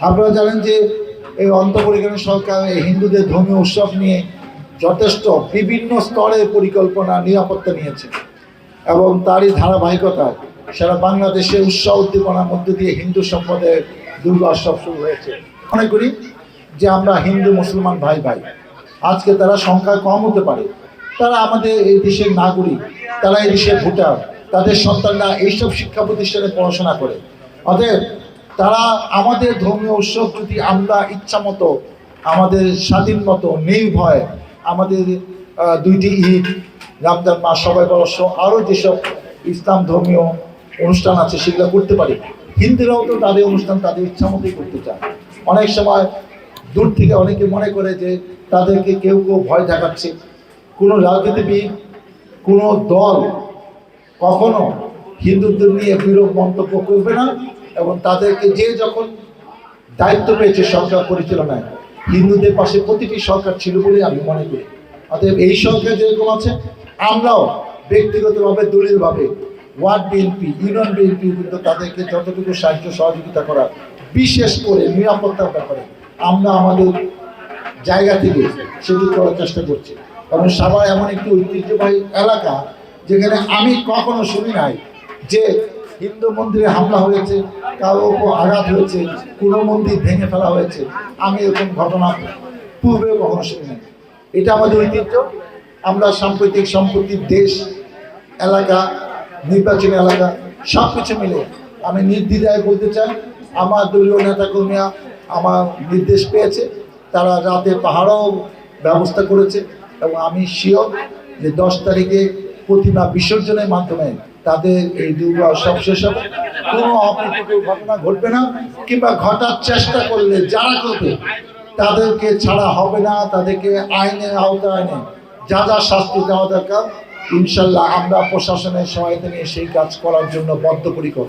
আপনারা জানেন যে এই অন্তপরিজ্ঞান সরকার হিন্দুদের ধর্মীয় উৎসব নিয়ে যথেষ্ট বিভিন্ন স্তরে পরিকল্পনা, নিরাপত্তা নিয়েছে। এবং তারই ধারাবাহিকতা, সারা বাংলাদেশে উৎসাহ উদ্দীপনার মধ্য দিয়ে হিন্দু সম্প্রদায়ের দুর্গা উৎসব শুরু হয়েছে। মনে করি যে আমরা হিন্দু, মুসলমান ভাই ভাই, আজকে তারা সংখ্যা কম হতে পারে। তারা আমাদের এই দেশের নাগরিক, তারা এই দেশের ভোটার, তাদের সন্তানরা এইসব শিক্ষা প্রতিষ্ঠানে পড়াশোনা করে। অতএব তারা আমাদের ধর্মীয় উৎসব যদি আমরা ইচ্ছা মতো, আমাদের স্বাধীন মতো নির্ভয় আমাদের দুইটি ঈদ, রমজান মাস, সবাই বর্ষ আরও যেসব ইসলাম ধর্মীয় অনুষ্ঠান আছে সেগুলো করতে পারি। হিন্দুরাও তো তাদের অনুষ্ঠান তাদের ইচ্ছা মতোই করতে চায়। অনেক সময় দূর থেকে অনেকে মনে করে যে তাদেরকে কেউ কেউ ভয় দেখাচ্ছে। কোনো রাজনীতিবিদ, কোনো দল কখনো হিন্দুদের নিয়ে বিরূপ মন্তব্য করবে না। এবং তাদেরকে যে যখন দায়িত্ব পেয়েছে সরকার পরিচালনায়, হিন্দুদের পাশে প্রতিটি সরকার ছিল বলে আমি মনে করি। অতএব এই সরকার যেরকম আছে, আমরাও ব্যক্তিগতভাবে দলীয়ভাবে ওয়ার্ড বিএনপি, ইউনিয়ন বিএনপি কিন্তু তাদেরকে যতটুকু সাহায্য, সহযোগিতা করা, বিশেষ করে নিরাপত্তার ব্যাপারে, আমরা আমাদের জায়গা থেকে সেটি করার চেষ্টা করছি। কারণ সাভার এমন একটি ঐতিহ্যবাহী এলাকা যেখানে আমি কখনো শুনি নাই যে হিন্দু মন্দিরে হামলা হয়েছে, কারও উপর আঘাত হয়েছে, কোনো মন্দির ভেঙে ফেলা হয়েছে। আমি এরকম ঘটনা পূর্বে কখনো শুনি এটা আমাদের ঐতিহ্য। আমরা সাম্প্রতিক সম্পত্তির দেশ, এলাকা, নির্বাচনী এলাকা সব কিছু মিলে আমি নির্দ্বিধায় বলতে চাই, আমার দলীয় নেতাকর্মীরা আমার নির্দেশ পেয়েছে, তারা রাতে পাহাড়ও ব্যবস্থা করেছে এবং আমি শিওর যে দশ তারিখে প্রতিমা বিসর্জনের মাধ্যমে তাদের এই দুর্গা উৎসব শেষ হবে। কোনো অপ্রীতিকর ঘটনা ঘটবে না, কিংবা ঘটার চেষ্টা করলে যারা করবে, তাদেরকে ছাড়া হবে না, তাদেরকে আইনের আওতায় এনে যা যা শাস্তি দেওয়া দরকার, ইনশাল্লাহ আমরা প্রশাসনের সহায়তা নিয়ে সেই কাজ করার জন্য বদ্ধপরিকর।